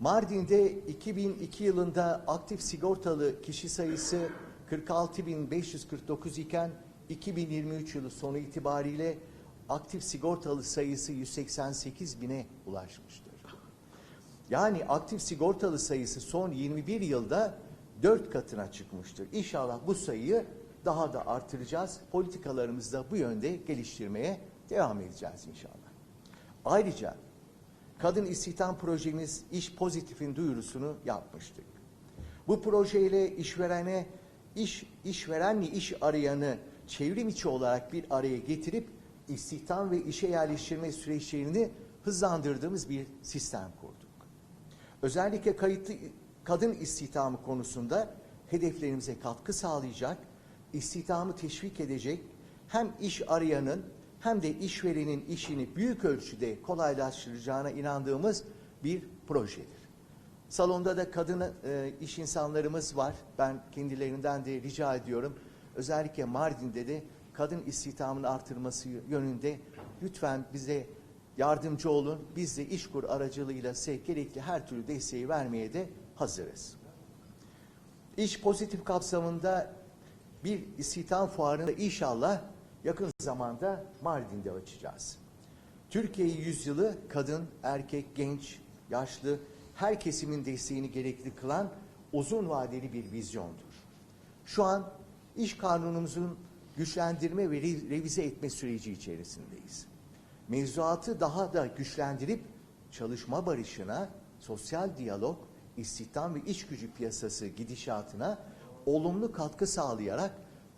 Mardin'de 2002 yılında aktif sigortalı kişi sayısı 46.549 iken 2023 yılı sonu itibariyle aktif sigortalı sayısı 188 bine ulaşmıştır. Yani aktif sigortalı sayısı son 21 yılda 4 katına çıkmıştır. İnşallah bu sayıyı daha da artıracağız. Politikalarımızı da bu yönde geliştirmeye devam edeceğiz inşallah. Ayrıca kadın istihdam projemiz iş pozitifin duyurusunu yapmıştık. Bu projeyle işverene iş işverenle iş arayanı çevrim içi olarak bir araya getirip istihdam ve işe yerleştirme süreçlerini hızlandırdığımız bir sistem kurduk. Özellikle kayıtlı kadın istihdamı konusunda hedeflerimize katkı sağlayacak, istihdamı teşvik edecek hem iş arayanın hem de işverenin işini büyük ölçüde kolaylaştıracağına inandığımız bir projedir. Salonda da kadın e, iş insanlarımız var. Ben kendilerinden de rica ediyorum. Özellikle Mardin'de de kadın istihdamını artırması yönünde lütfen bize yardımcı olun. Biz de İşkur aracılığıyla size gerekli her türlü desteği vermeye de hazırız. İş pozitif kapsamında bir istihdam fuarını inşallah yakın zamanda Mardin'de açacağız. Türkiye yüzyılı kadın, erkek, genç, yaşlı her kesimin desteğini gerekli kılan uzun vadeli bir vizyondur. Şu an iş kanunumuzun güçlendirme ve re- revize etme süreci içerisindeyiz. Mevzuatı daha da güçlendirip çalışma barışına, sosyal diyalog, istihdam ve iş gücü piyasası gidişatına olumlu katkı sağlayarak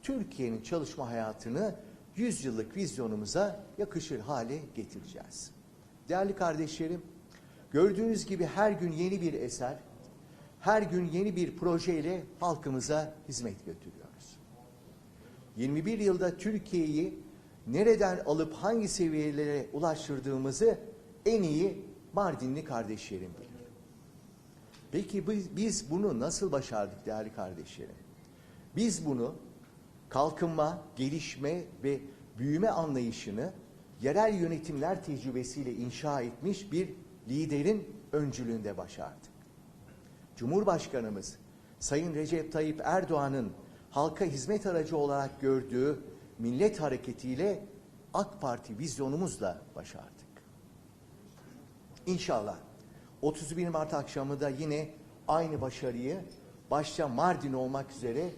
Türkiye'nin çalışma hayatını 100 yıllık vizyonumuza yakışır hale getireceğiz. Değerli kardeşlerim, gördüğünüz gibi her gün yeni bir eser, her gün yeni bir projeyle halkımıza hizmet götürüyoruz. 21 yılda Türkiye'yi nereden alıp hangi seviyelere ulaştırdığımızı en iyi Mardinli kardeşlerim bilir. Peki biz, biz bunu nasıl başardık değerli kardeşlerim? Biz bunu kalkınma, gelişme ve büyüme anlayışını yerel yönetimler tecrübesiyle inşa etmiş bir liderin öncülüğünde başardık. Cumhurbaşkanımız Sayın Recep Tayyip Erdoğan'ın halka hizmet aracı olarak gördüğü millet hareketiyle AK Parti vizyonumuzla başardık. İnşallah 31 Mart akşamı da yine aynı başarıyı başta Mardin olmak üzere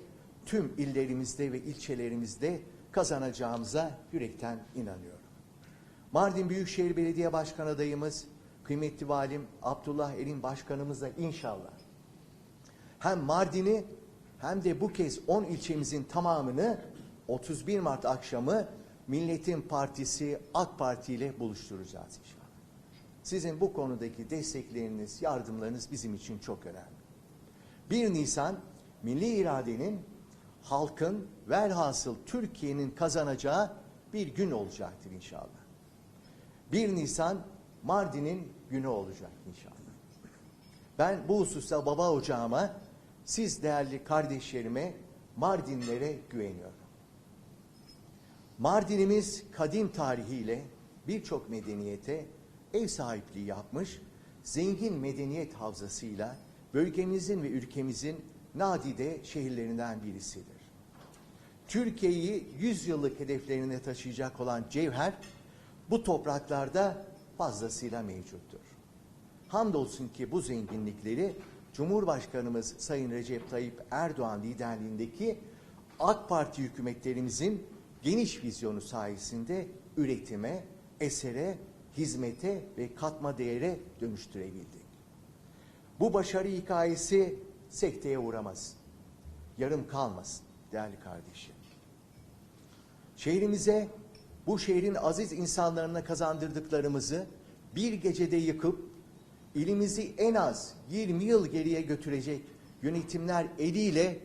tüm illerimizde ve ilçelerimizde kazanacağımıza yürekten inanıyorum. Mardin Büyükşehir Belediye Başkan adayımız kıymetli valim Abdullah Erin Başkanımızla inşallah hem Mardin'i hem de bu kez 10 ilçemizin tamamını 31 Mart akşamı Milletin Partisi AK Parti ile buluşturacağız inşallah. Sizin bu konudaki destekleriniz, yardımlarınız bizim için çok önemli. 1 Nisan milli iradenin halkın velhasıl Türkiye'nin kazanacağı bir gün olacaktır inşallah. 1 Nisan Mardin'in günü olacak inşallah. Ben bu hususta baba ocağıma, siz değerli kardeşlerime, Mardinlere güveniyorum. Mardinimiz kadim tarihiyle birçok medeniyete ev sahipliği yapmış, zengin medeniyet havzasıyla bölgemizin ve ülkemizin nadide şehirlerinden birisidir. Türkiye'yi 100 yıllık hedeflerine taşıyacak olan cevher bu topraklarda fazlasıyla mevcuttur. Hamdolsun ki bu zenginlikleri Cumhurbaşkanımız Sayın Recep Tayyip Erdoğan liderliğindeki AK Parti hükümetlerimizin geniş vizyonu sayesinde üretime, esere, hizmete ve katma değere dönüştürebildik. Bu başarı hikayesi sekteye uğramaz. Yarım kalmasın değerli kardeşim. Şehrimize, bu şehrin aziz insanlarına kazandırdıklarımızı bir gecede yıkıp ilimizi en az 20 yıl geriye götürecek yönetimler eliyle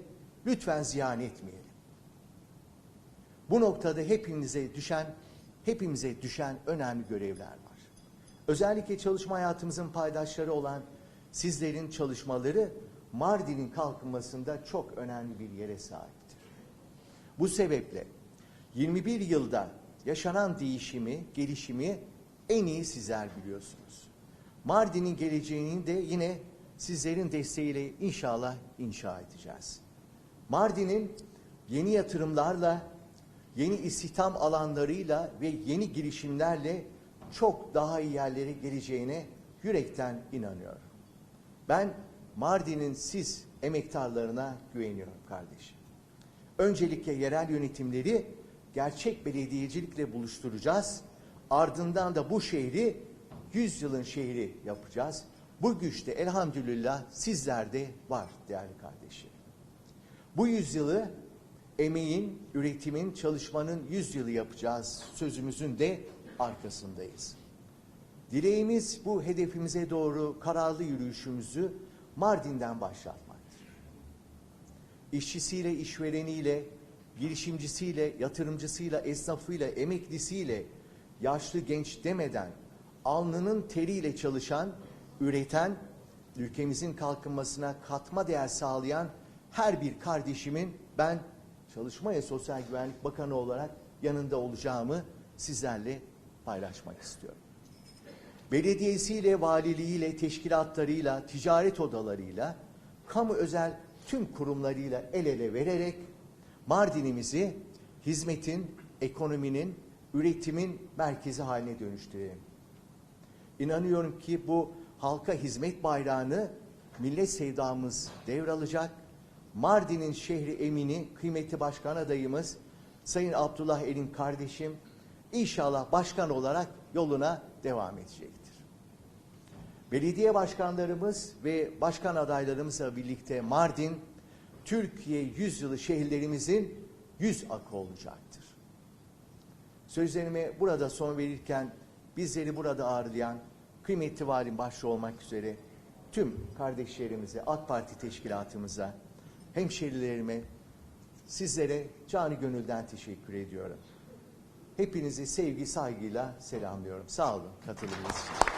lütfen ziyan etmeyelim. Bu noktada hepimize düşen hepimize düşen önemli görevler var. Özellikle çalışma hayatımızın paydaşları olan sizlerin çalışmaları Mardin'in kalkınmasında çok önemli bir yere sahiptir. Bu sebeple 21 yılda yaşanan değişimi, gelişimi en iyi sizler biliyorsunuz. Mardin'in geleceğini de yine sizlerin desteğiyle inşallah inşa edeceğiz. Mardin'in yeni yatırımlarla, yeni istihdam alanlarıyla ve yeni girişimlerle çok daha iyi yerlere geleceğine yürekten inanıyorum. Ben Mardin'in siz emektarlarına güveniyorum kardeşim. Öncelikle yerel yönetimleri gerçek belediyecilikle buluşturacağız. Ardından da bu şehri 100 yılın şehri yapacağız. Bu güçte elhamdülillah sizlerde var değerli kardeşim. Bu yüzyılı emeğin, üretimin, çalışmanın yüzyılı yapacağız. Sözümüzün de arkasındayız. Dileğimiz bu hedefimize doğru kararlı yürüyüşümüzü Mardin'den başlatmaktır. İşçisiyle, işvereniyle, girişimcisiyle, yatırımcısıyla, esnafıyla, emeklisiyle, yaşlı genç demeden alnının teriyle çalışan, üreten, ülkemizin kalkınmasına katma değer sağlayan her bir kardeşimin ben Çalışma ve Sosyal Güvenlik Bakanı olarak yanında olacağımı sizlerle paylaşmak istiyorum. Belediyesiyle, valiliğiyle, teşkilatlarıyla, ticaret odalarıyla, kamu özel tüm kurumlarıyla el ele vererek Mardin'imizi hizmetin, ekonominin, üretimin merkezi haline dönüştürelim. İnanıyorum ki bu halka hizmet bayrağını millet sevdamız devralacak. Mardin'in şehri emini kıymetli başkan adayımız Sayın Abdullah Elin kardeşim inşallah başkan olarak yoluna devam edecektir. Belediye başkanlarımız ve başkan adaylarımızla birlikte Mardin Türkiye yüzyılı şehirlerimizin yüz akı olacaktır. Sözlerime burada son verirken bizleri burada ağırlayan kıymetli valim başta olmak üzere tüm kardeşlerimize, AK Parti teşkilatımıza, hemşerilerime, sizlere canı gönülden teşekkür ediyorum. Hepinizi sevgi, saygıyla selamlıyorum. Sağ olun katıldığınız için.